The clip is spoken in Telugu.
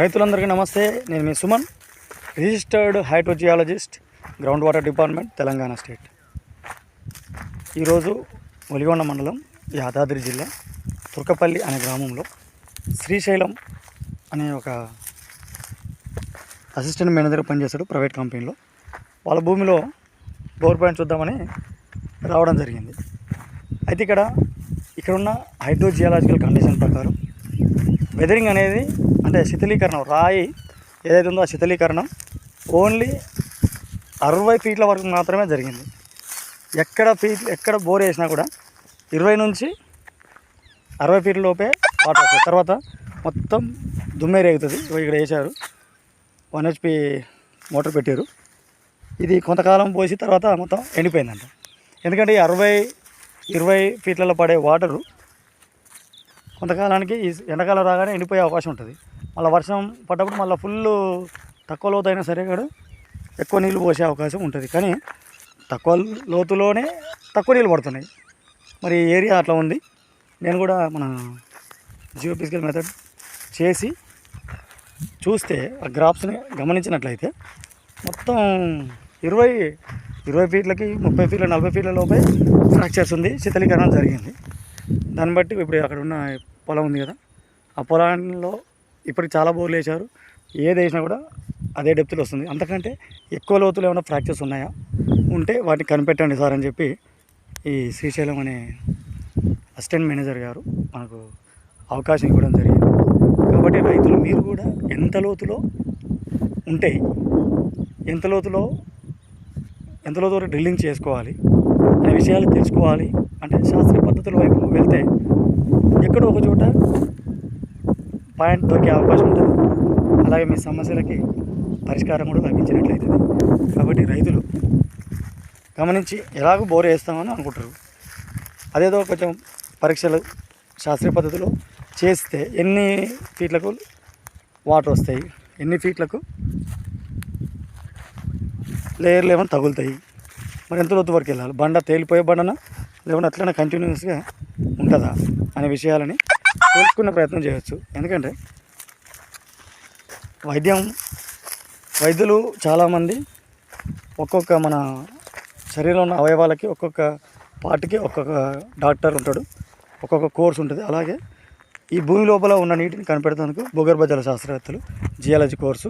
రైతులందరికీ నమస్తే నేను మీ Suman registered hydrogeologist ground water department Telangana state. ఈరోజు ఒలిగొండ మండలం యాదాద్రి జిల్లా తుర్కపల్లి అనే గ్రామంలో శ్రీశైలం అనే ఒక అసిస్టెంట్ మేనేజర్ పనిచేస్తాడు ప్రైవేట్ కంపెనీలో. వాళ్ళ భూమిలో బోర్ పాయింట్ చూద్దామని రావడం జరిగింది. అయితే ఇక్కడ ఇక్కడున్న హైడ్రోజియాలజికల్ కండిషన్ ప్రకారం వెదరింగ్ అనేది అంటే శిథిలీకరణం రాయి ఏదైతే ఉందో ఆ శిథిలీకరణం ఓన్లీ అరవై ఫీట్ల వరకు మాత్రమే జరిగింది. ఎక్కడ ఫీట్ ఎక్కడ బోర్ వేసినా కూడా ఇరవై నుంచి అరవై ఫీట్ల లోపే వాటర్ వస్తుంది. తర్వాత మొత్తం దుమ్మే రేగుతుంది. ఇక్కడ వేశారు. వన్ హెచ్పి మోటార్ పెట్టారు. ఇది కొంతకాలం పోసి తర్వాత మొత్తం ఎండిపోయిందంట. ఎందుకంటే ఈ అరవై ఇరవై ఫీట్లలో పడే వాటరు కొంతకాలానికి ఈ ఎండాకాలం రాగానే ఎండిపోయే అవకాశం ఉంటుంది. మళ్ళీ వర్షం పడ్డప్పుడు మళ్ళీ ఫుల్ తక్కువ లోతు అయినా సరే కూడా ఎక్కువ నీళ్ళు పోసే అవకాశం ఉంటుంది. కానీ తక్కువ లోతులోనే తక్కువ నీళ్ళు పడుతున్నాయి. మరి ఏరియా అట్లా ఉంది. నేను కూడా మన జియో ఫిజికల్ మెథడ్ చేసి చూస్తే ఆ గ్రాఫ్స్ని గమనించినట్లయితే మొత్తం ఇరవై ఇరవై ఫీట్లకి ముప్పై ఫీట్ల నలభై ఫీట్ల లోపే ఫ్రాక్చర్స్ ఉంది. శీతలీకరణ జరిగింది. దాన్ని బట్టి ఇప్పుడు అక్కడ ఉన్న పొలం ఉంది కదా. ఆ పొలంలో ఇప్పటికి చాలా బోర్లు వేశారు. ఏది వేసినా కూడా అదే డెప్త్లో వస్తుంది. అంతకంటే ఎక్కువ లోతులు ఏమైనా ఫ్రాక్చర్స్ ఉన్నాయా? ఉంటే వాటిని కనిపెట్టండి సార్ అని చెప్పి ఈ శ్రీశైలం అనే అసిస్టెంట్ మేనేజర్ గారు మనకు అవకాశం ఇవ్వడం జరిగింది. కాబట్టి రైతులు మీరు కూడా ఎంత లోతులో ఉంటే ఎంత లోతులో ఎంత లోతులో డ్రిల్లింగ్ చేసుకోవాలి అనే విషయాలు తెలుసుకోవాలి. అంటే శాస్త్రీయ పద్ధతుల వైపు వెళ్తే ఒక చోట పాయింట్ దొరికే అవకాశం ఉంటుంది. అలాగే మీ సమస్యలకి పరిష్కారం కూడా లభించినట్లయితుంది కాబట్టి రైతులు గమనించి ఎలాగో బోర్ వేస్తామని అనుకుంటారు. అదేదో కొంచెం పరీక్షలు శాస్త్రీయ పద్ధతిలో చేస్తే ఎన్ని ఫీట్లకు వాటర్ వస్తాయి ఎన్ని ఫీట్లకు లేయర్లు ఏమైనా తగులుతాయి మరి ఎంత లోతు వరకు వెళ్ళాలి? బండ తేలిపోయే బండనా? లేకుంటే అట్లనే కంటిన్యూస్గా ఉంటుందా అనే విషయాలని తెలుసుకునే ప్రయత్నం చేయవచ్చు ఎందుకంటే వైద్యం వైద్యులు చాలామంది ఒక్కొక్క మన శరీరంలో ఉన్న అవయవాలకి ఒక్కొక్క పార్ట్కి ఒక్కొక్క డాక్టర్ ఉంటాడు. ఒక్కొక్క కోర్స్ ఉంటుంది. అలాగే ఈ భూమి లోపల ఉన్న నీటిని కనిపెడతానికి భూగర్భ జల శాస్త్రవేత్తలు జియాలజీ కోర్సు